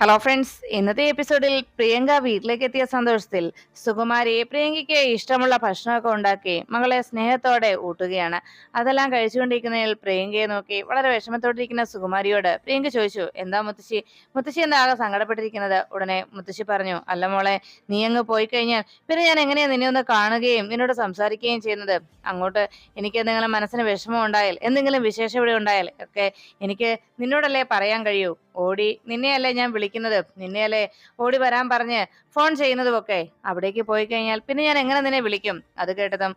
Hello friends ഇന്നത്തെ എപ്പിസോഡിൽ പ്രിയങ്ക വീട്ടിലേക്ക് എത്തിയ സന്തോഷത്തിൽ സുകുമാരി പ്രിയങ്കയ്ക്ക് ഇഷ്ടമുള്ള ഭക്ഷണമൊക്കെ ഉണ്ടാക്കി മകളെ സ്നേഹത്തോടെ ഊട്ടുകയാണ്. അതെല്ലാം കഴിച്ചുകൊണ്ടിരിക്കുന്നതിൽ പ്രിയങ്കയെ നോക്കി വളരെ വിഷമത്തോടിരിക്കുന്ന സുകുമാരിയോട് പ്രിയങ്ക ചോദിച്ചു എന്താ മുത്തശ്ശി? മുത്തശ്ശി എന്താ ആകെ സങ്കടപ്പെട്ടിരിക്കുന്നത്? ഉടനെ മുത്തശ്ശി പറഞ്ഞു അല്ല മോളെ നീ അങ്ങ് പോയി കഴിഞ്ഞാൽ പിന്നെ ഞാൻ എങ്ങനെയാണ് നിന്നെ ഒന്ന് കാണുകയും നിന്നോട് സംസാരിക്കുകയും ചെയ്യുന്നത്? അങ്ങോട്ട് എനിക്ക് എന്തെങ്കിലും മനസ്സിന് വിഷമം ഉണ്ടായാൽ എന്തെങ്കിലും വിശേഷം ഇവിടെ ഉണ്ടായാൽ ഒക്കെ എനിക്ക് നിന്നോടല്ലേ പറയാൻ കഴിയൂ? ഓടി നിന്നെയല്ലേ ഞാൻ വിളിക്കുന്നത് നിന്നെയല്ലേ ഓടി വരാൻ പറഞ്ഞ് ഫോൺ ചെയ്യുന്നതും ഒക്കെ അവിടേക്ക് പോയി കഴിഞ്ഞാൽ പിന്നെ ഞാൻ എങ്ങനെ നിന്നെ വിളിക്കും? അത് കേട്ടതും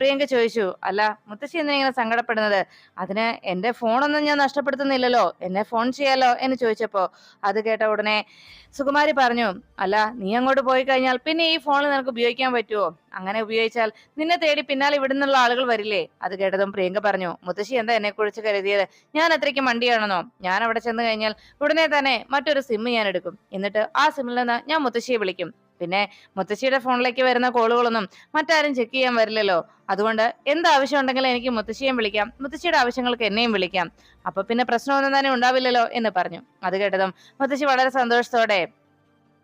പ്രിയങ്ക ചോദിച്ചു. അല്ല മുത്തശ്ശി എന്നെ ഇങ്ങനെ സങ്കടപ്പെടുന്നത്? അതിന് എന്റെ ഫോണൊന്നും ഞാൻ നഷ്ടപ്പെടുത്തുന്നില്ലല്ലോ. എന്നെ ഫോൺ ചെയ്യാലോ എന്ന് ചോദിച്ചപ്പോ അത് കേട്ട ഉടനെ സുകുമാരി പറഞ്ഞു അല്ല നീ അങ്ങോട്ട് പോയി കഴിഞ്ഞാൽ പിന്നെ ഈ ഫോൺ നിനക്ക് ഉപയോഗിക്കാൻ പറ്റുമോ അങ്ങനെ ഉപയോഗിച്ചാൽ നിന്നെ തേടി പിന്നാലെ ഇവിടുന്നുള്ള ആളുകൾ വരില്ലേ? അത് കേട്ടതും പ്രിയങ്ക പറഞ്ഞു മുത്തശ്ശി എന്താ എന്നെ കുറിച്ച് കരുതിയത്? ഞാൻ അത്രയ്ക്ക് മണ്ടിയാണെന്നോ? ഞാൻ അവിടെ ചെന്ന് കഴിഞ്ഞാൽ ഉടനെ തന്നെ മറ്റൊരു സിം ഞാൻ എടുക്കും. എന്നിട്ട് ആ സിമ്മിൽ നിന്ന് ഞാൻ മുത്തശ്ശിയെ വിളിക്കും. പിന്നെ മുത്തശ്ശിയുടെ ഫോണിലേക്ക് വരുന്ന കോളുകളൊന്നും മറ്റാരും ചെക്ക് ചെയ്യാൻ വരില്ലല്ലോ. അതുകൊണ്ട് എന്ത് ആവശ്യം ഉണ്ടെങ്കിലും എനിക്ക് മുത്തശ്ശിയെ വിളിക്കാം. മുത്തശ്ശിയുടെ ആവശ്യങ്ങൾക്ക് എന്നെയും വിളിക്കാം. അപ്പൊ പിന്നെ പ്രശ്നമൊന്നും തന്നെ ഉണ്ടാവില്ലല്ലോ എന്ന് പറഞ്ഞു. അത് കേട്ടതും മുത്തശ്ശി വളരെ സന്തോഷത്തോടെ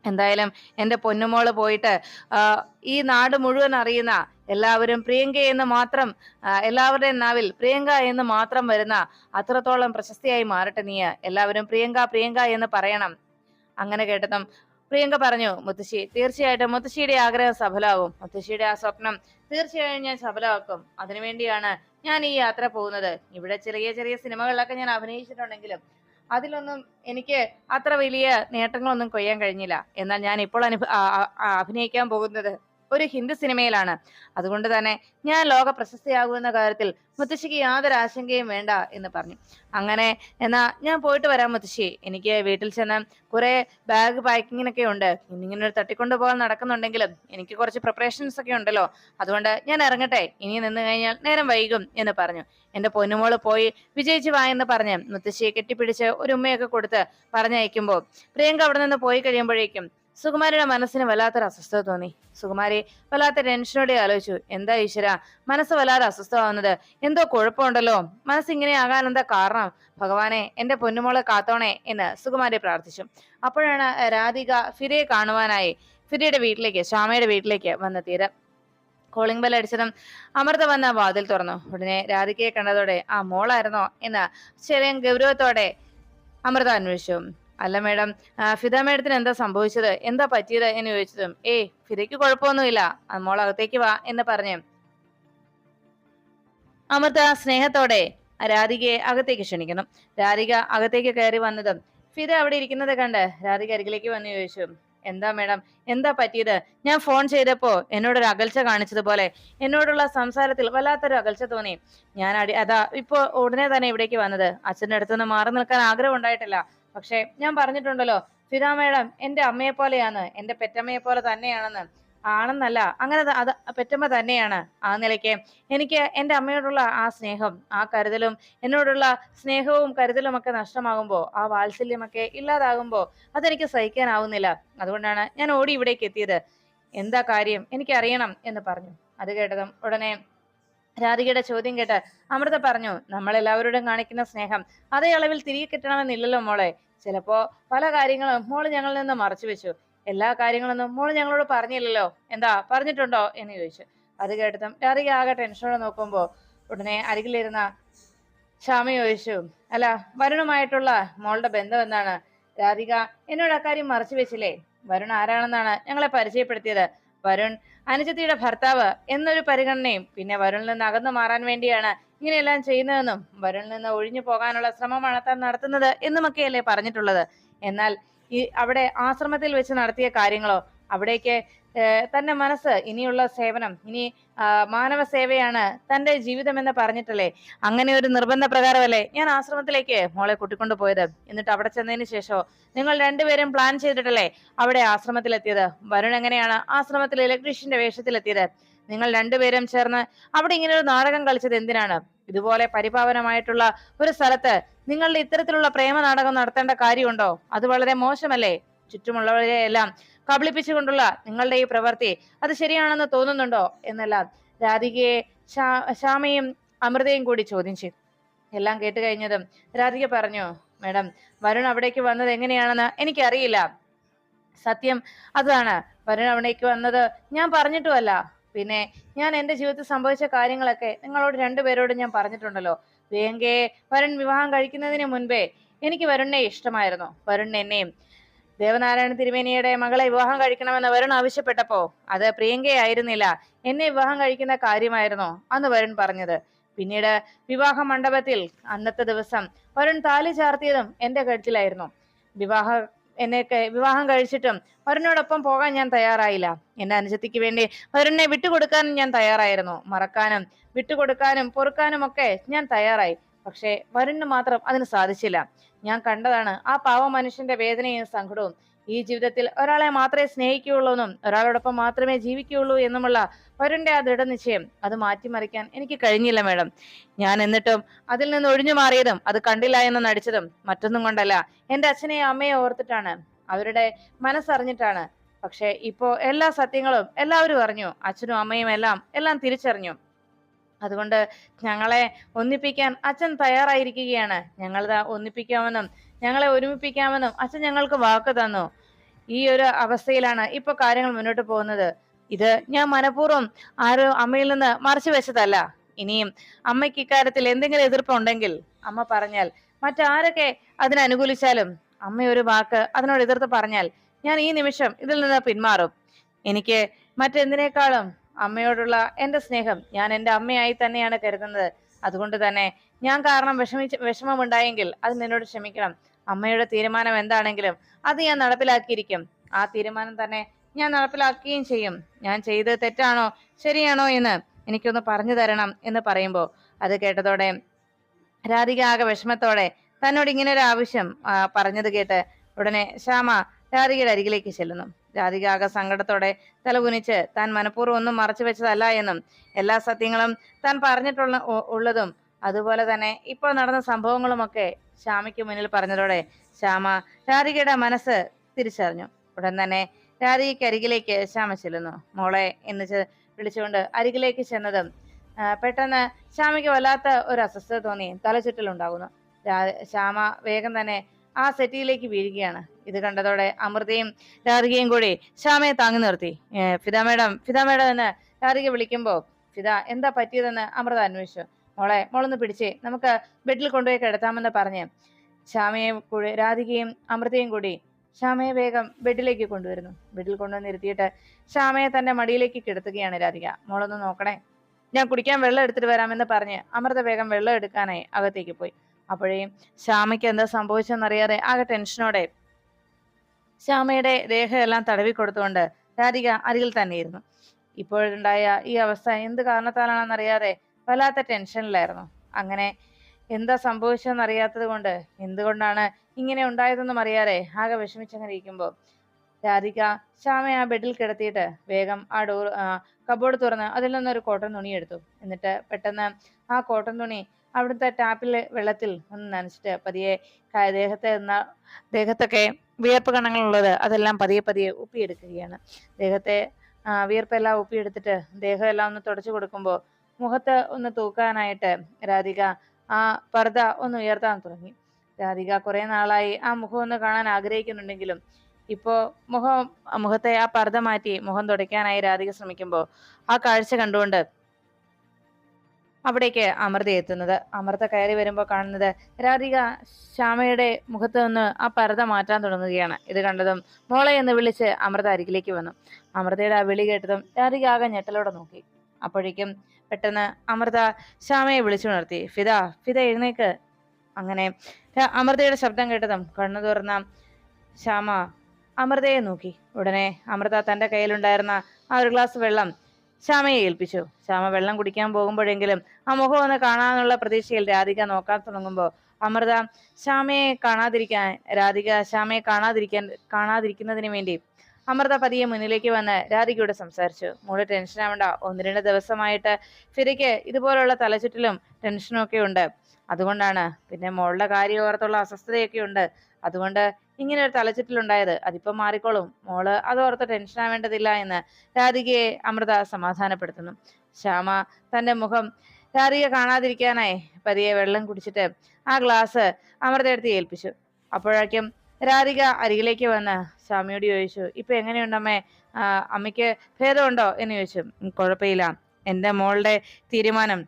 എന്തായാലും എന്റെ പൊന്നുമോൾ പോയിട്ട് ഈ നാട് മുഴുവൻ അറിയുന്ന എല്ലാവരും പ്രിയങ്ക എന്ന് മാത്രം എല്ലാവരുടെയും നാവിൽ പ്രിയങ്ക എന്ന് മാത്രം വരുന്ന അത്രത്തോളം പ്രശസ്തിയായി മാറട്ടെ നീ. എല്ലാവരും പ്രിയങ്ക പ്രിയങ്ക എന്ന് പറയണം. അങ്ങനെ കേട്ടതും പ്രിയങ്ക പറഞ്ഞു മുത്തശ്ശി തീർച്ചയായിട്ടും മുത്തശ്ശിയുടെ ആഗ്രഹം സഫലമാകും മുത്തശ്ശിയുടെ ആ സ്വപ്നം തീർച്ചയായും ഞാൻ സഫലമാക്കും. അതിനുവേണ്ടിയാണ് ഞാൻ ഈ യാത്ര പോകുന്നത്. ഇവിടെ ചെറിയ ചെറിയ സിനിമകളിലൊക്കെ ഞാൻ അഭിനയിച്ചിട്ടുണ്ടെങ്കിലും അതിലൊന്നും എനിക്ക് അത്ര വലിയ നേട്ടങ്ങളൊന്നും കൊയ്യാൻ കഴിഞ്ഞില്ല. എന്നാൽ ഞാൻ ഇപ്പോൾ അനുഭ അഭിനയിക്കാൻ പോകുന്നത് ഒരു ഹിന്ദി സിനിമയിലാണ്. അതുകൊണ്ട് തന്നെ ഞാൻ ലോക പ്രശസ്തയാകുമെന്ന കാര്യത്തിൽ മുത്തശ്ശിക്ക് യാതൊരു ആശങ്കയും വേണ്ട എന്ന് പറഞ്ഞു. അങ്ങനെ എന്നാ ഞാൻ പോയിട്ട് വരാം മുത്തശ്ശി. എനിക്ക് വീട്ടിൽ ചെന്ന് കുറെ ബാഗ് പാക്കിങ്ങിനൊക്കെ ഉണ്ട്. ഇന്നിങ്ങനെ ഒരു തട്ടിക്കൊണ്ടു പോകാൻ നടക്കുന്നുണ്ടെങ്കിലും എനിക്ക് കുറച്ച് പ്രിപ്പറേഷൻസ് ഒക്കെ ഉണ്ടല്ലോ. അതുകൊണ്ട് ഞാൻ ഇറങ്ങട്ടെ. ഇനി നിന്ന് കഴിഞ്ഞാൽ നേരം വൈകും എന്ന് പറഞ്ഞു. എന്റെ പൊന്നുമോൾ പോയി വിജയിച്ചു വാ എന്ന് പറഞ്ഞ് മുത്തശ്ശിയെ കെട്ടിപ്പിടിച്ച് ഒരു ഉമ്മയൊക്കെ കൊടുത്ത് പറഞ്ഞയക്കുമ്പോൾ പ്രിയങ്ക അവിടെ നിന്ന് പോയി കഴിയുമ്പോഴേക്കും സുകുമാരിയുടെ മനസ്സിന് വല്ലാത്തൊരു അസ്വസ്ഥത തോന്നി. സുകുമാരി വല്ലാത്ത ടെൻഷനോടെ ആലോചിച്ചു. എന്താ ഈശ്വര? മനസ്സ് വല്ലാതെ അസ്വസ്ഥമാവുന്നത്? എന്തോ കുഴപ്പമുണ്ടല്ലോ? മനസ്സ് ഇങ്ങനെ ആകാൻ എന്താ കാരണം? ഭഗവാനെ എന്റെ പൊന്നുമോളെ കാത്തോണേ എന്ന് സുകുമാരി പ്രാർത്ഥിച്ചു. അപ്പോഴാണ് രാധിക ഫിരയെ കാണുവാനായി ഫിരയുടെ വീട്ടിലേക്ക് ശ്യാമയുടെ വീട്ടിലേക്ക് വന്നെത്തിയത്. കോളിംഗ് ബെൽ അടിച്ചതും അമൃത വന്ന വാതിൽ തുറന്നു. ഉടനെ രാധികയെ കണ്ടതോടെ ആ മോളായിരുന്നോ? എന്ന് ചെറിയ ഗൗരവത്തോടെ അമൃത അന്വേഷിച്ചു. അല്ല മേഡം ഫിദ മേഡത്തിന് എന്താ സംഭവിച്ചത്? എന്താ പറ്റിയത് എന്ന് ചോദിച്ചതും ഏയ് ഫിദയ്ക്ക് കുഴപ്പമൊന്നുമില്ല മോൾ അകത്തേക്ക് വാ എന്ന് പറഞ്ഞു. അമൃത സ്നേഹത്തോടെ രാധികയെ അകത്തേക്ക് ക്ഷണിക്കുന്നു. രാധിക അകത്തേക്ക് കയറി വന്നതും ഫിദ അവിടെ ഇരിക്കുന്നത് കണ്ട്? രാധിക അരികിലേക്ക് വന്ന് ചോദിച്ചു എന്താ മേഡം എന്താ പറ്റിയത്? ഞാൻ ഫോൺ ചെയ്തപ്പോ എന്നോടൊരു അകൽച്ച കാണിച്ചതുപോലെ എന്നോടുള്ള സംസാരത്തിൽ വല്ലാത്തൊരു അകൽച്ച തോന്നി. ഞാൻ അടി അതാ ഇപ്പോ ഉടനെ തന്നെ ഇവിടേക്ക് വന്നത്. അച്ഛന്റെ അടുത്തുനിന്ന് മാറി നിൽക്കാൻ ആഗ്രഹം ഉണ്ടായിട്ടില്ല. പക്ഷെ ഞാൻ പറഞ്ഞിട്ടുണ്ടല്ലോ ഫിദ മേഡം എന്റെ അമ്മയെ പോലെയാണ് എന്റെ പെറ്റമ്മയെ പോലെ തന്നെയാണെന്ന്. ആണെന്നല്ല അങ്ങനെ അത് പെറ്റമ്മ തന്നെയാണ് ആ നിലയ്ക്ക്. എനിക്ക് എന്റെ അമ്മയോടുള്ള ആ സ്നേഹം ആ കരുതലും എന്നോടുള്ള സ്നേഹവും കരുതലും ഒക്കെ നഷ്ടമാകുമ്പോൾ ആ വാത്സല്യമൊക്കെ ഇല്ലാതാകുമ്പോൾ അതെനിക്ക് സഹിക്കാനാവുന്നില്ല. അതുകൊണ്ടാണ് ഞാൻ ഓടി ഇവിടേക്ക് എത്തിയത്. എന്താ കാര്യം എനിക്കറിയണം എന്ന് പറഞ്ഞു. അത് കേട്ടതും ഉടനെ രാധികയുടെ ചോദ്യം കേട്ട് അമൃത പറഞ്ഞു നമ്മൾ എല്ലാവരോടും കാണിക്കുന്ന സ്നേഹം അതേ അളവിൽ തിരികെ കിട്ടണമെന്നില്ലല്ലോ മോളെ. ചിലപ്പോ പല കാര്യങ്ങളും മോൾ ഞങ്ങളിൽ നിന്ന് മറച്ചു വെച്ചു. എല്ലാ കാര്യങ്ങളൊന്നും മോൾ ഞങ്ങളോട് പറഞ്ഞില്ലല്ലോ. എന്താ പറഞ്ഞിട്ടുണ്ടോ? എന്ന് ചോദിച്ചു. അത് കേട്ടതും രാധിക ആകെ ടെൻഷനോടെ നോക്കുമ്പോ ഉടനെ അരികിലിരുന്ന ശ്യാമ ചോദിച്ചു അല്ല വരുണുമായിട്ടുള്ള മോളുടെ ബന്ധം എന്താണ്? രാധിക എന്നോട് അക്കാര്യം മറച്ചു വെച്ചില്ലേ? വരുൺ ആരാണെന്നാണ് ഞങ്ങളെ പരിചയപ്പെടുത്തിയത്. വരുൺ അനുജത്തിയുടെ ഭർത്താവ് എന്നൊരു പരിഗണനയും പിന്നെ വരുണിൽ നിന്ന് അകന്നു മാറാൻ വേണ്ടിയാണ് ഇങ്ങനെയെല്ലാം ചെയ്യുന്നതെന്നും വരുണിൽ നിന്ന് ഒഴിഞ്ഞു പോകാനുള്ള ശ്രമമാണ് താൻ നടത്തുന്നത് എന്നുമൊക്കെയല്ലേ പറഞ്ഞിട്ടുള്ളത്. എന്നാൽ ഈ അവിടെ ആശ്രമത്തിൽ വെച്ച് നടത്തിയ കാര്യങ്ങളോ അവിടേക്ക് തന്റെ മനസ്സ് ഇനിയുള്ള സേവനം ഇനി മാനവ സേവയാണ് തന്റെ ജീവിതം എന്ന് പറഞ്ഞിട്ടല്ലേ? അങ്ങനെ ഒരു നിർബന്ധ പ്രകാരമല്ലേ ഞാൻ ആശ്രമത്തിലേക്ക് മോളെ കൂട്ടിക്കൊണ്ടു പോയത്? എന്നിട്ട് അവിടെ ചെന്നതിന് ശേഷമോ? നിങ്ങൾ രണ്ടുപേരും പ്ലാൻ ചെയ്തിട്ടല്ലേ അവിടെ ആശ്രമത്തിലെത്തിയത്? വരുൺ എങ്ങനെയാണ് ആശ്രമത്തിൽ ഇലക്ട്രീഷ്യന്റെ വേഷത്തിലെത്തിയത്? നിങ്ങൾ രണ്ടുപേരും ചേർന്ന് അവിടെ ഇങ്ങനെ ഒരു നാടകം കളിച്ചത് എന്തിനാണ്? ഇതുപോലെ പരിപാവനമായിട്ടുള്ള ഒരു സ്ഥലത്ത് നിങ്ങളുടെ ഇത്തരത്തിലുള്ള പ്രേമ നാടകം നടത്തേണ്ട കാര്യമുണ്ടോ? അത് വളരെ മോശമല്ലേ? ചുറ്റുമുള്ളവരെ എല്ലാം കബളിപ്പിച്ചുകൊണ്ടുള്ള നിങ്ങളുടെ ഈ പ്രവൃത്തി അത് ശരിയാണെന്ന് തോന്നുന്നുണ്ടോ? എന്നെല്ലാം രാധികയെ ശ്യാ- ശ്യാമയും അമൃതയും കൂടി ചോദ്യം ചെയ്തു. എല്ലാം കേട്ട് കഴിഞ്ഞതും രാധിക പറഞ്ഞു മേഡം വരുൺ അവിടേക്ക് വന്നത് എങ്ങനെയാണെന്ന് എനിക്കറിയില്ല. സത്യം അതാണ്. വരുൺ അവിടേക്ക് വന്നത് ഞാൻ പറഞ്ഞിട്ടുമല്ല. പിന്നെ ഞാൻ എന്റെ ജീവിതത്തിൽ സംഭവിച്ച കാര്യങ്ങളൊക്കെ നിങ്ങളോട് രണ്ടുപേരോടും ഞാൻ പറഞ്ഞിട്ടുണ്ടല്ലോ. പ്രിയങ്കയെ വരുൺ വിവാഹം കഴിക്കുന്നതിന് മുൻപേ എനിക്ക് വരുണിനെ ഇഷ്ടമായിരുന്നു. വരുൺ എന്നെയും ദേവനാരായണ തിരുമേനിയുടെ മകളെ വിവാഹം കഴിക്കണമെന്ന് വരുൺ ആവശ്യപ്പെട്ടപ്പോ അത് പ്രിയങ്കയായിരുന്നില്ല. എന്നെ വിവാഹം കഴിക്കുന്ന കാര്യമായിരുന്നു അന്ന് വരുൺ പറഞ്ഞത്. പിന്നീട് വിവാഹ മണ്ഡപത്തിൽ അന്നത്തെ ദിവസം വരുൺ താലി ചാർത്തിയതും എന്റെ കഴുത്തിലായിരുന്നു. വിവാഹ എന്നെ വിവാഹം കഴിച്ചിട്ടും വരുണിനോടൊപ്പം പോകാൻ ഞാൻ തയ്യാറായില്ല. എന്റെ അനുജത്തിക്ക് വേണ്ടി വരുണിനെ വിട്ടുകൊടുക്കാനും ഞാൻ തയ്യാറായിരുന്നു. മറക്കാനും വിട്ടുകൊടുക്കാനും പൊറുക്കാനും ഒക്കെ ഞാൻ തയ്യാറായി. പക്ഷേ വരുണ് മാത്രം അതിന് സാധിച്ചില്ല. ഞാൻ കണ്ടതാണ് ആ പാവ മനുഷ്യന്റെ വേദനയും സങ്കടവും. ഈ ജീവിതത്തിൽ ഒരാളെ മാത്രമേ സ്നേഹിക്കുകയുള്ളൂ എന്നും ഒരാളോടൊപ്പം മാത്രമേ ജീവിക്കുകയുള്ളൂ എന്നുമുള്ള വരുണിന്റെ ആ ദൃഢനിശ്ചയം അത് മാറ്റിമറിക്കാൻ എനിക്ക് കഴിഞ്ഞില്ല മേഡം. ഞാൻ എന്നിട്ടും അതിൽ നിന്ന് ഒഴിഞ്ഞു മാറിയതും അത് കണ്ടില്ല എന്ന് നടിച്ചതും മറ്റൊന്നും കൊണ്ടല്ല. എന്റെ അച്ഛനെയും അമ്മയെ ഓർത്തിട്ടാണ്. അവരുടെ മനസ്സറിഞ്ഞിട്ടാണ്. പക്ഷേ ഇപ്പോ എല്ലാ സത്യങ്ങളും എല്ലാവരും അറിഞ്ഞു. അച്ഛനും അമ്മയും എല്ലാം എല്ലാം തിരിച്ചറിഞ്ഞു. അതുകൊണ്ട് ഞങ്ങളെ ഒന്നിപ്പിക്കാൻ അച്ഛൻ തയ്യാറായിരിക്കുകയാണ്. ഞങ്ങളിതാ ഒന്നിപ്പിക്കാമെന്നും ഞങ്ങളെ ഒരുമിപ്പിക്കാമെന്നും അച്ഛൻ ഞങ്ങൾക്ക് വാക്ക് തന്നു. ഈ ഒരു അവസ്ഥയിലാണ് ഇപ്പൊ കാര്യങ്ങൾ മുന്നോട്ട് പോകുന്നത്. ഇത് ഞാൻ മനഃപൂർവം ആരോ അമ്മയിൽ നിന്ന് മറച്ചു വെച്ചതല്ല. ഇനിയും അമ്മയ്ക്ക് ഇക്കാര്യത്തിൽ എന്തെങ്കിലും എതിർപ്പുണ്ടെങ്കിൽ അമ്മ പറഞ്ഞാൽ മറ്റാരൊക്കെ അതിനനുകൂലിച്ചാലും അമ്മ ഒരു വാക്ക് അതിനോട് എതിർത്ത് പറഞ്ഞാൽ ഞാൻ ഈ നിമിഷം ഇതിൽ നിന്ന് പിന്മാറും. എനിക്ക് മറ്റെന്തിനേക്കാളും അമ്മയോടുള്ള എന്റെ സ്നേഹം ഞാൻ എന്റെ അമ്മയായി തന്നെയാണ് കരുതുന്നത്. അതുകൊണ്ട് തന്നെ ഞാൻ കാരണം വിഷമിച്ച് വിഷമമുണ്ടായെങ്കിൽ അത് നിന്നോട് ക്ഷമിക്കണം. അമ്മയുടെ തീരുമാനം എന്താണെങ്കിലും അത് ഞാൻ നടപ്പിലാക്കിയിരിക്കും. ആ തീരുമാനം തന്നെ ഞാൻ നടപ്പിലാക്കുകയും ചെയ്യും. ഞാൻ ചെയ്ത് തെറ്റാണോ ശരിയാണോ എന്ന് എനിക്കൊന്ന് പറഞ്ഞു തരണം എന്ന് പറയുമ്പോൾ അത് കേട്ടതോടെ രാധിക ആകെ വിഷമത്തോടെ തന്നോട് ഇങ്ങനെ ഒരു ആവശ്യം പറഞ്ഞത് കേട്ട് ഉടനെ ശ്യാമ രാധികയുടെ അരികിലേക്ക് ചെല്ലുന്നു. രാധിക ആകെ സങ്കടത്തോടെ തലകുനിച്ച് താൻ മനഃപൂർവം ഒന്നും മറച്ചു വെച്ചതല്ല എന്നും എല്ലാ സത്യങ്ങളും താൻ പറഞ്ഞിട്ടുള്ള ഉള്ളതും. അതുപോലെ തന്നെ ഇപ്പോൾ നടന്ന സംഭവങ്ങളുമൊക്കെ ശ്യാമയ്ക്ക് മുന്നിൽ പറഞ്ഞതോടെ ശ്യാമ രാധികയുടെ മനസ്സ് തിരിച്ചറിഞ്ഞു. ഉടൻ തന്നെ രാധികയ്ക്ക് അരികിലേക്ക് ശ്യാമ ചെല്ലുന്നു. മോളെ എന്ന് വിളിച്ചുകൊണ്ട് അരികിലേക്ക് ചെന്നതും പെട്ടെന്ന് ശ്യാമയ്ക്ക് വല്ലാത്ത ഒരു അസ്വസ്ഥത തോന്നി. തലചുറ്റലുണ്ടാകുന്നു. ശ്യാമ വേഗം തന്നെ ആ സെറ്റിയിലേക്ക് വീഴുകയാണ്. ഇത് കണ്ടതോടെ അമൃതയും രാധികയും കൂടി ശ്യാമയെ താങ്ങി നിർത്തി. ഫിദ മേഡം ഫിദ മേഡം എന്ന് രാധിക വിളിക്കുമ്പോ ഫിദ എന്താ പറ്റിയതെന്ന് അമൃത അന്വേഷിച്ചു. മോളെ മോളൊന്ന് പിടിച്ചേ നമുക്ക് ബെഡിൽ കൊണ്ടുപോയി കിടത്താമെന്ന് പറഞ്ഞ് ശ്യാമയെ കൂടി രാധികയും അമൃതയും കൂടി ശ്യാമയെ വേഗം ബെഡിലേക്ക് കൊണ്ടുവരുന്നു. ബെഡിൽ കൊണ്ടുവന്ന് ഇരുത്തിയിട്ട് ശ്യാമയെ തന്റെ മടിയിലേക്ക് കിടത്തുകയാണ് രാധിക. മോളൊന്ന് നോക്കണേ. ഞാൻ കുടിക്കാൻ വെള്ളം എടുത്തിട്ട് വരാമെന്ന് പറഞ്ഞ് അമൃത വേഗം വെള്ളം എടുക്കാനായി അകത്തേക്ക് പോയി. അപ്പോഴേയും ശ്യാമയ്ക്ക് എന്താ സംഭവിച്ചെന്നറിയാതെ ആകെ ടെൻഷനോടെ ശ്യാമയുടെ ദേഹമെല്ലാം തടവി കൊടുത്തുകൊണ്ട് രാധിക അരികിൽ തന്നെയിരുന്നു. ഇപ്പോഴുണ്ടായ ഈ അവസ്ഥ എന്ത് കാരണത്താലാണെന്നറിയാതെ വല്ലാത്ത ടെൻഷനിലായിരുന്നു. അങ്ങനെ എന്താ സംഭവിച്ചതെന്ന് അറിയാത്തത് കൊണ്ട് എന്തുകൊണ്ടാണ് ഇങ്ങനെ ഉണ്ടായതെന്നും അറിയാതെ ആകെ വിഷമിച്ചങ്ങനെ ഇരിക്കുമ്പോൾ രാധിക ശ്യാമയെ ആ ബെഡിൽ കിടത്തിയിട്ട് വേഗം ആ ഡോർ കബോർഡ് തുറന്ന് അതിൽ നിന്നൊരു കോട്ടൺ തുണി എടുത്തു എന്നിട്ട് പെട്ടെന്ന് ആ കോട്ടൺ തുണി അവിടുത്തെ ടാപ്പിലെ വെള്ളത്തിൽ ഒന്ന് നനച്ചിട്ട് പതിയെ ദേഹത്തെ ന- ദേഹത്തൊക്കെ വിയർപ്പ് കണങ്ങളുള്ളത് അതെല്ലാം പതിയെ പതിയെ ഉപ്പിയെടുക്കുകയാണ് ദേഹത്തെ വിയർപ്പെല്ലാം ഉപ്പിയെടുത്തിട്ട് ദേഹം എല്ലാം ഒന്ന് തുടച്ചു കൊടുക്കുമ്പോൾ മുഖത്ത് ഒന്ന് തൂക്കാനായിട്ട് രാധിക ആ പർദ്ദ ഒന്ന് ഉയർത്താൻ തുടങ്ങി. രാധിക കുറെ നാളായി ആ മുഖം ഒന്ന് കാണാൻ ആഗ്രഹിക്കുന്നുണ്ടെങ്കിലും ഇപ്പോ മുഖം മുഖത്തെ ആ പർദ്ദ മാറ്റി മുഖം തുടയ്ക്കാനായി രാധിക ശ്രമിക്കുമ്പോൾ ആ കാഴ്ച കണ്ടുകൊണ്ട് അവിടേക്ക് അമൃത എത്തുന്നത്. അമൃത കയറി വരുമ്പോൾ കാണുന്നത് രാധിക ശ്യാമയുടെ മുഖത്ത് നിന്ന് ആ പരത മാറ്റാൻ തുടങ്ങുകയാണ്. ഇത് കണ്ടതും മോളെ എന്ന് വിളിച്ച് അമൃത അരികിലേക്ക് വന്നു. അമൃതയുടെ ആ വിളി കേട്ടതും രാധിക ആകെ ഞെട്ടലോടെ നോക്കി. അപ്പോഴേക്കും പെട്ടെന്ന് അമൃത ശ്യാമയെ വിളിച്ചുണർത്തി ഫിദ ഫിദ എഴുന്നേക്ക്. അങ്ങനെ അമൃതയുടെ ശബ്ദം കേട്ടതും കണ്ണു തുറന്ന ശ്യാമ അമൃതയെ നോക്കി. ഉടനെ അമൃത തന്റെ കയ്യിലുണ്ടായിരുന്ന ആ ഒരു ഗ്ലാസ് വെള്ളം ശ്യാമയെ ഏൽപ്പിച്ചു. ശ്യാമ വെള്ളം കുടിക്കാൻ പോകുമ്പോഴെങ്കിലും ആ മുഖം ഒന്ന് കാണാനുള്ള പ്രതീക്ഷയിൽ രാധിക നോക്കാൻ തുടങ്ങുമ്പോൾ അമൃത ശ്യാമയെ കാണാതിരിക്കാൻ രാധിക ശ്യാമയെ കാണാതിരിക്കാൻ കാണാതിരിക്കുന്നതിന് വേണ്ടി അമൃത പതിയെ മുന്നിലേക്ക് വന്ന് രാധികയോട് സംസാരിച്ചു. മോൾ ടെൻഷൻ ആവണ്ട. ഒന്ന് രണ്ട് ദിവസമായിട്ട് ഫിരയ്ക്ക് ഇതുപോലുള്ള തലചുറ്റിലും ടെൻഷനും ഒക്കെ ഉണ്ട്. അതുകൊണ്ടാണ് പിന്നെ മോളുടെ കാര്യം ഓർത്തുള്ള അസ്വസ്ഥതയൊക്കെ ഉണ്ട്. അതുകൊണ്ട് ഇങ്ങനെ ഒരു തലച്ചിട്ടിലുണ്ടായത്. അതിപ്പോ മാറിക്കോളും. മോൾ അതോർത്ത് ടെൻഷൻ ആവേണ്ടതില്ല എന്ന് രാധികയെ അമൃത സമാധാനപ്പെടുത്തുന്നു. ശ്യാമ തന്റെ മുഖം രാധിക കാണാതിരിക്കാനായി പതിയെ വെള്ളം കുടിച്ചിട്ട് ആ ഗ്ലാസ് അമൃതയെടുത്ത് ഏൽപ്പിച്ചു. അപ്പോഴേക്കും രാധിക അരികിലേക്ക് വന്ന് സ്വാമിയോട് ചോദിച്ചു ഇപ്പൊ എങ്ങനെയുണ്ടമ്മേ? അമ്മയ്ക്ക് ഭേദമുണ്ടോ? എന്ന് ചോദിച്ചു. കുഴപ്പമില്ല. എന്റെ മോളുടെ തീരുമാനം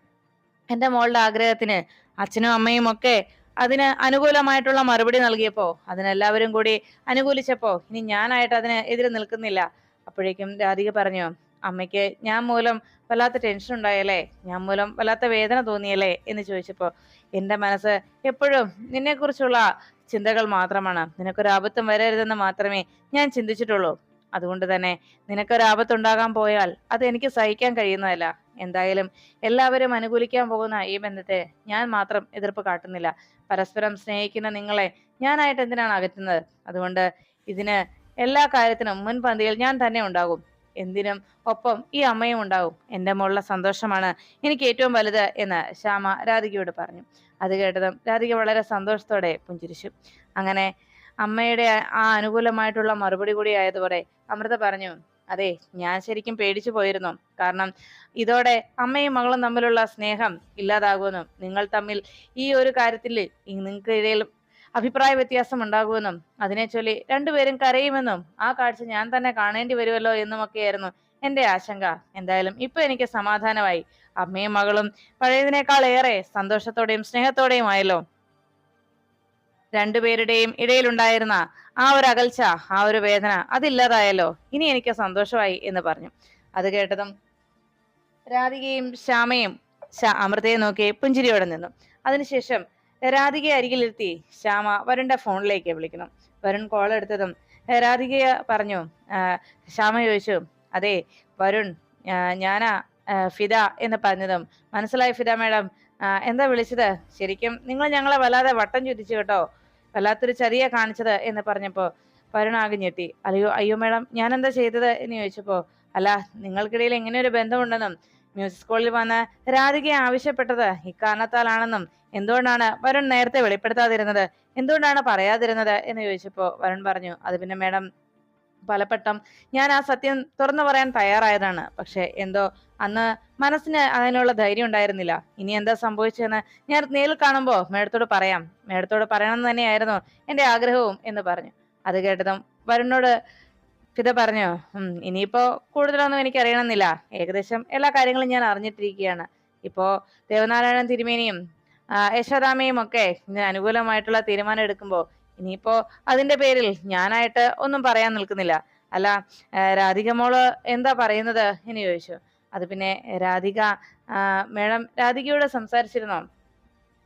എന്റെ മോളുടെ ആഗ്രഹത്തിന് അച്ഛനും അമ്മയും ഒക്കെ അതിന് അനുകൂലമായിട്ടുള്ള മറുപടി നൽകിയപ്പോ അതിനെല്ലാവരും കൂടി അനുകൂലിച്ചപ്പോ ഇനി ഞാനായിട്ട് അതിന് എതിരെ നിൽക്കുന്നില്ല. അപ്പോഴേക്കും രാധിക പറഞ്ഞു അമ്മയ്ക്ക് ഞാൻ മൂലം വല്ലാത്ത ടെൻഷൻ ഉണ്ടായല്ലേ? ഞാൻ മൂലം വല്ലാത്ത വേദന തോന്നിയല്ലേ? എന്ന് ചോദിച്ചപ്പോ എന്റെ മനസ്സ് എപ്പോഴും നിന്നെക്കുറിച്ചുള്ള ചിന്തകൾ മാത്രമാണ്. നിനക്കൊരു ആപത്തും വരരുതെന്ന് മാത്രമേ ഞാൻ ചിന്തിച്ചിട്ടുള്ളൂ. അതുകൊണ്ട് തന്നെ നിനക്കൊരു ആപത്തുണ്ടാകാൻ പോയാൽ അത് എനിക്ക് സഹിക്കാൻ കഴിയുന്നതല്ല. എന്തായാലും എല്ലാവരും അനുകൂലിക്കാൻ പോകുന്ന ഈ ബന്ധത്തെ ഞാൻ മാത്രം എതിർപ്പ് കാട്ടുന്നില്ല. പരസ്പരം സ്നേഹിക്കുന്ന നിങ്ങളെ ഞാനായിട്ട് എന്തിനാണ് അകറ്റുന്നത്? അതുകൊണ്ട് ഇതിന് എല്ലാ കാര്യത്തിനും മുൻപന്തിയിൽ ഞാൻ തന്നെ ഉണ്ടാകും. എന്തിനും ഒപ്പം ഈ അമ്മയും ഉണ്ടാവും എന്റെ മോളുടെ സന്തോഷമാണ് എനിക്ക് ഏറ്റവും വലുത് എന്ന് ശ്യാമ രാധികയോട് പറഞ്ഞു. അത് കേട്ടതും രാധിക വളരെ സന്തോഷത്തോടെ പുഞ്ചിരിച്ചു. അങ്ങനെ അമ്മയുടെ ആ അനുകൂലമായിട്ടുള്ള മറുപടി കൂടി ആയതോടെ അമൃത പറഞ്ഞു അതെ ഞാൻ ശരിക്കും പേടിച്ചു പോയിരുന്നു. കാരണം ഇതോടെ അമ്മയും മകളും തമ്മിലുള്ള സ്നേഹം ഇല്ലാതാകുമെന്നും നിങ്ങൾ തമ്മിൽ ഈ ഒരു കാര്യത്തിൽ നിങ്ങൾക്കിടയിൽ അഭിപ്രായ വ്യത്യാസം ഉണ്ടാകുമെന്നും അതിനെ ചൊല്ലി രണ്ടുപേരും കരയുമെന്നും ആ കാഴ്ച ഞാൻ തന്നെ കാണേണ്ടി വരുമല്ലോ എന്നുമൊക്കെയായിരുന്നു എന്റെ ആശങ്ക. എന്തായാലും ഇപ്പൊ എനിക്ക് സമാധാനമായി. അമ്മയും മകളും പഴയതിനേക്കാൾ ഏറെ സന്തോഷത്തോടെയും സ്നേഹത്തോടെയും ആയല്ലോ രണ്ടുപേരുടെയും ഇടയിലുണ്ടായിരുന്ന ആ ഒരു അകൽച്ച ആ ഒരു വേദന അതില്ലാതായല്ലോ. ഇനി എനിക്ക് സന്തോഷമായി എന്ന് പറഞ്ഞു. അത് കേട്ടതും രാധികയും ശ്യാമയും അമൃതയെ നോക്കി പുഞ്ചിരിയോടെ നിന്നു. അതിനുശേഷം രാധികയെ അരികിലിരുത്തി ശ്യാമ വരുണിന്റെ ഫോണിലേക്ക് വിളിക്കുന്നു. വരുൺ കോൾ എടുത്തതും രാധികയെ പറഞ്ഞു ശ്യാമ ചോദിച്ചു അതെ വരുൺ ഞാനാ ഫിദ എന്ന് പറഞ്ഞതും മനസ്സിലായി ഫിദ മാഡം എന്താ വിളിച്ചത്? ശരിക്കും നിങ്ങൾ ഞങ്ങളെ വല്ലാതെ വട്ടം ചുറ്റിച്ചു കേട്ടോ. വല്ലാത്തൊരു ചതിയാ കാണിച്ചത് എന്ന് പറഞ്ഞപ്പോ വരുണാകെ ഞെട്ടി. അല്ലയോ അയ്യോ മേഡം ഞാൻ എന്താ ചെയ്തത്? എന്ന് ചോദിച്ചപ്പോ അല്ല നിങ്ങൾക്കിടയിൽ എങ്ങനെ ഒരു ബന്ധമുണ്ടെന്നും മ്യൂസിക് സ്കൂളിൽ വന്ന് രാധികയെ ആവശ്യപ്പെട്ടത് ഇക്കാരണത്താലാണെന്നും എന്തുകൊണ്ടാണ് വരുൺ നേരത്തെ വെളിപ്പെടുത്താതിരുന്നത്? എന്തുകൊണ്ടാണ് പറയാതിരുന്നത്? എന്ന് ചോദിച്ചപ്പോ വരുൺ പറഞ്ഞു അത് പിന്നെ മേഡം പലപ്പെട്ടം ഞാൻ ആ സത്യം തുറന്നു പറയാൻ തയ്യാറായതാണ്. പക്ഷെ എന്തോ അന്ന് മനസ്സിന് അതിനുള്ള ധൈര്യം ഉണ്ടായിരുന്നില്ല. ഇനി എന്താ സംഭവിച്ചതെന്ന് ഞാൻ നേരിൽ കാണുമ്പോ മേഡത്തോട് പറയാം. മേഡത്തോട് പറയണം എന്ന് തന്നെയായിരുന്നു എന്റെ ആഗ്രഹവും എന്ന് പറഞ്ഞു. അത് കേട്ടതും വരുണോട് ഫിത പറഞ്ഞു ഇനിയിപ്പോ കൂടുതലൊന്നും എനിക്ക് അറിയണമെന്നില്ല ഏകദേശം എല്ലാ കാര്യങ്ങളും ഞാൻ അറിഞ്ഞിട്ടിരിക്കുകയാണ്. ഇപ്പോ ദേവനാരായണൻ തിരുമേനിയും യശോദാമയും ഒക്കെ ഇതിന് അനുകൂലമായിട്ടുള്ള തീരുമാനം എടുക്കുമ്പോ ഇനിയിപ്പോ അതിന്റെ പേരിൽ ഞാനായിട്ട് ഒന്നും പറയാൻ നിൽക്കുന്നില്ല. അല്ല രാധിക മോൾ എന്താ പറയുന്നത്? എന്ന് ചോദിച്ചു. അത് പിന്നെ രാധിക മേഡം രാധികയോട് സംസാരിച്ചിരുന്നോ?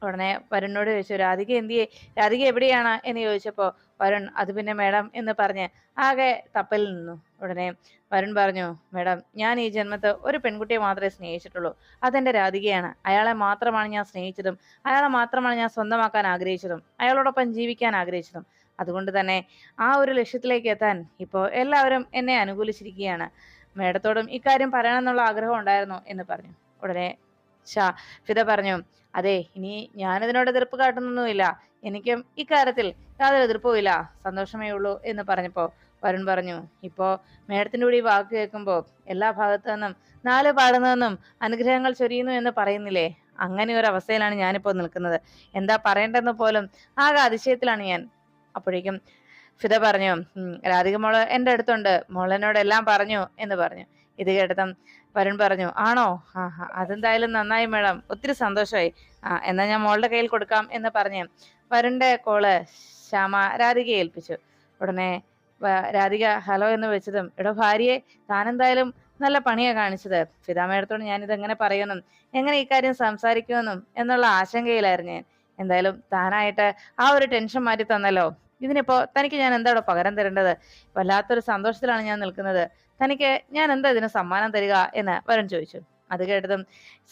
ഉടനെ വരുണിനോട് ചോദിച്ചു രാധിക എന്തിയെ? രാധിക എവിടെയാണ്? എന്ന് ചോദിച്ചപ്പോ വരുൺ അത് പിന്നെ മേഡം എന്ന് പറഞ്ഞ് ആകെ തപ്പൽ നിന്നു. ഉടനെ വരുൺ പറഞ്ഞു മേഡം ഞാൻ ഈ ജന്മത്ത് ഒരു പെൺകുട്ടിയെ മാത്രമേ സ്നേഹിച്ചിട്ടുള്ളൂ. അതെന്റെ രാധികയാണ്. അയാളെ മാത്രമാണ് ഞാൻ സ്നേഹിച്ചതും അയാളെ മാത്രമാണ് ഞാൻ സ്വന്തമാക്കാൻ ആഗ്രഹിച്ചതും അയാളോടൊപ്പം ജീവിക്കാൻ ആഗ്രഹിച്ചതും. അതുകൊണ്ട് തന്നെ ആ ഒരു ലക്ഷ്യത്തിലേക്ക് എത്താൻ ഇപ്പോൾ എല്ലാവരും എന്നെ അനുകൂലിച്ചിരിക്കുകയാണ്. മേഡത്തോടും ഇക്കാര്യം പറയണമെന്നുള്ള ആഗ്രഹം ഉണ്ടായിരുന്നു എന്ന് പറഞ്ഞു. ഉടനെ ഷാ ഫിദ പറഞ്ഞു അതെ ഇനി ഞാനതിനോട് എതിർപ്പ് കാട്ടുന്നൊന്നുമില്ല. എനിക്കും ഇക്കാര്യത്തിൽ യാതൊരു എതിർപ്പുമില്ല സന്തോഷമേ ഉള്ളൂ എന്ന് പറഞ്ഞപ്പോ വരുൺ പറഞ്ഞു ഇപ്പോ മേഡത്തിന്റെ കൂടി വാക്ക് കേൾക്കുമ്പോ എല്ലാ ഭാഗത്തു നിന്നും നാല് പാടുന്നു നിന്നും അനുഗ്രഹങ്ങൾ ചൊരിയുന്നു എന്ന് പറയുന്നില്ലേ? അങ്ങനെ ഒരു അവസ്ഥയിലാണ് ഞാനിപ്പോ നിൽക്കുന്നത്. എന്താ പറയേണ്ടെന്ന് പോലും ആകെ അതിശയത്തിലാണ് ഞാൻ. അപ്പോഴേക്കും ഫിദ പറഞ്ഞു "ഉം, രാധിക മോൾ എന്റെ അടുത്തുണ്ട്. മോളെന്നോട് എല്ലാം പറഞ്ഞു എന്ന് പറഞ്ഞു. ഇത് കേട്ടതും വരുൺ പറഞ്ഞു ആണോ? ആ അതെന്തായാലും നന്നായി മേഡം. ഒത്തിരി സന്തോഷമായി ആ എന്നാൽ ഞാൻ മോളുടെ കയ്യിൽ കൊടുക്കാം എന്ന് പറഞ്ഞ് വരുണിന്റെ കോൾ ശ്യാമ രാധികയെ ഏൽപ്പിച്ചു. ഉടനെ രാധിക ഹലോ എന്ന് വെച്ചതും എടോ ഭാര്യയെ താനെന്തായാലും നല്ല പണിയാ കാണിച്ചത്. പിതാമേടത്തോട് ഞാൻ ഇതെങ്ങനെ പറയുമെന്നും എങ്ങനെ ഇക്കാര്യം സംസാരിക്കുമെന്നും എന്നുള്ള ആശങ്കയിലായിരുന്നു ഞാൻ. എന്തായാലും താനായിട്ട് ആ ഒരു ടെൻഷൻ മാറ്റി തന്നല്ലോ ഇതിനിപ്പോ തനിക്ക് ഞാൻ എന്താണോ പകരം തരേണ്ടത്? വല്ലാത്തൊരു സന്തോഷത്തിലാണ് ഞാൻ നിൽക്കുന്നത്. തനിക്ക് ഞാൻ എന്താ ഇതിന് സമ്മാനം തരിക എന്ന് വരൻ ചോദിച്ചു. അത് കേട്ടതും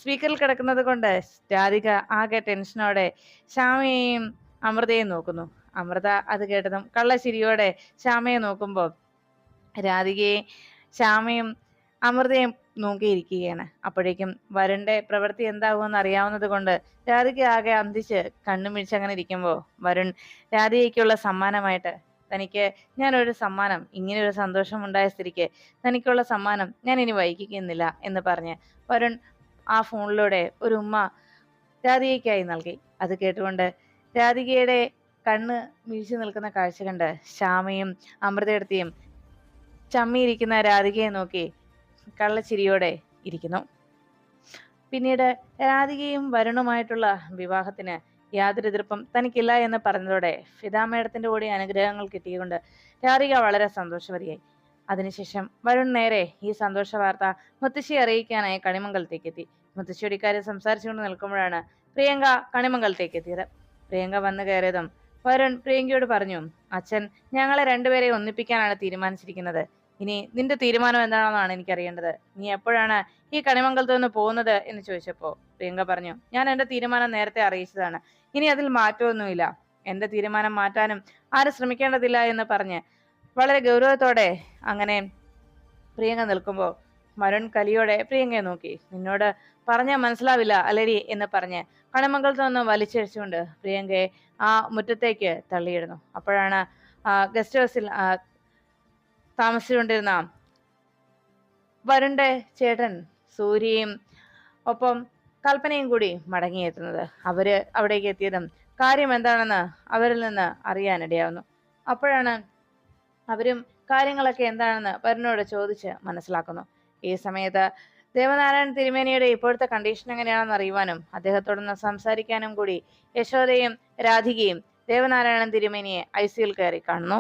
സ്പീക്കറിൽ കിടക്കുന്നത് കൊണ്ട് രാധിക ആകെ ടെൻഷനോടെ ശ്യാമയെയും അമൃതയെയും നോക്കുന്നു. അമൃത അത് കേട്ടതും കള്ളശിരിയോടെ ശ്യാമയെ നോക്കുമ്പോൾ രാധികയെ ശ്യാമയും അമൃതയും നോക്കിയിരിക്കുകയാണ്. അപ്പോഴേക്കും വരുണിന്റെ പ്രവൃത്തി എന്താകുമെന്ന് അറിയാവുന്നത് കൊണ്ട് രാധിക ആകെ അന്തിച്ച് കണ്ണു മിഴിച്ചങ്ങനെ ഇരിക്കുമ്പോൾ വരുൺ രാധികയ്ക്കുള്ള സമ്മാനമായിട്ട് തനിക്ക് ഞാനൊരു സമ്മാനം ഇങ്ങനെ ഒരു സന്തോഷം ഉണ്ടായ സ്ഥിതിക്ക് തനിക്കുള്ള സമ്മാനം ഞാൻ ഇനി വൈകിക്കുന്നില്ല എന്ന് പറഞ്ഞ് വരുൺ ആ ഫോണിലൂടെ ഒരു ഉമ്മ രാധികയ്ക്കായി നൽകി. അത് കേട്ടുകൊണ്ട് രാധികയുടെ കണ്ണ് വീഴ്ച നിൽക്കുന്ന കാഴ്ച കണ്ട് ശ്യാമയും അമൃതയെടുത്തിയും ചമ്മിയിരിക്കുന്ന രാധികയെ നോക്കി കള്ളച്ചിരിയോടെ ഇരിക്കുന്നു. പിന്നീട് രാധികയും വരുണുമായിട്ടുള്ള വിവാഹത്തിന് യാതൊരു എതിർപ്പും തനിക്കില്ല എന്ന് പറഞ്ഞതോടെ ഫിദാ മേഡത്തിന്റെ കൂടി അനുഗ്രഹങ്ങൾ കിട്ടിയതുകൊണ്ട് രാധിക വളരെ സന്തോഷവതിയായി. അതിനുശേഷം വരുൺ നേരെ ഈ സന്തോഷ വാർത്ത മുത്തശ്ശി അറിയിക്കാനായി കണിമംഗലത്തേക്ക് എത്തി. മുത്തശ്ശിയോട് ഇക്കാര്യം സംസാരിച്ചുകൊണ്ട് നിൽക്കുമ്പോഴാണ് പ്രിയങ്ക കണിമംഗലത്തേക്ക് എത്തിയത്. പ്രിയങ്ക വന്നു കയറിയതും വരുൺ പ്രിയങ്കയോട് പറഞ്ഞു അച്ഛൻ ഞങ്ങളെ രണ്ടുപേരെ ഒന്നിപ്പിക്കാനാണ് തീരുമാനിച്ചിരിക്കുന്നത്. ഇനി നിന്റെ തീരുമാനം എന്താണെന്നാണ് എനിക്ക് അറിയേണ്ടത് നീ എപ്പോഴാണ് ഈ കണിമംഗലത്ത് നിന്ന് പോകുന്നത് എന്ന് ചോദിച്ചപ്പോ പ്രിയങ്ക പറഞ്ഞു ഞാൻ എന്റെ തീരുമാനം നേരത്തെ അറിയിച്ചതാണ്. ഇനി അതിൽ മാറ്റമൊന്നുമില്ല. എന്റെ തീരുമാനം മാറ്റാനും ആരും ശ്രമിക്കേണ്ടതില്ല എന്ന് പറഞ്ഞ് വളരെ ഗൗരവത്തോടെ അങ്ങനെ പ്രിയങ്ക നിൽക്കുമ്പോൾ മരുൺ കലിയോടെ പ്രിയങ്കയെ നോക്കി. നിന്നോട് പറഞ്ഞാൽ മനസ്സിലാവില്ല അലരി എന്ന് പറഞ്ഞ് കണിമംഗലത്ത് നിന്ന് വലിച്ചഴിച്ചുകൊണ്ട് പ്രിയങ്കയെ ആ മുറ്റത്തേക്ക് തള്ളിയിടുന്നു. അപ്പോഴാണ് ഗസ്റ്റ് ഹൗസിൽ താമസിച്ചുകൊണ്ടിരുന്ന വരുണ്ടെ ചേട്ടൻ സൂര്യയും ഒപ്പം കൽപ്പനയും കൂടി മടങ്ങിയെത്തുന്നത്. അവർ അവിടേക്ക് എത്തിയതും കാര്യം എന്താണെന്ന് അവരിൽ നിന്ന് അറിയാനിടയാവുന്നു. അപ്പോഴാണ് അവരും കാര്യങ്ങളൊക്കെ എന്താണെന്ന് വരുണോട് ചോദിച്ച് മനസ്സിലാക്കുന്നു. ഈ സമയത്ത് ദേവനാരായണൻ തിരുമേനിയുടെ ഇപ്പോഴത്തെ കണ്ടീഷൻ എങ്ങനെയാണെന്ന് അറിയുവാനും അദ്ദേഹത്തോടൊന്ന് സംസാരിക്കാനും കൂടി യശോദയും രാധികയും ദേവനാരായണൻ തിരുമേനിയെ ഐ സിയിൽ കയറി കാണുന്നു.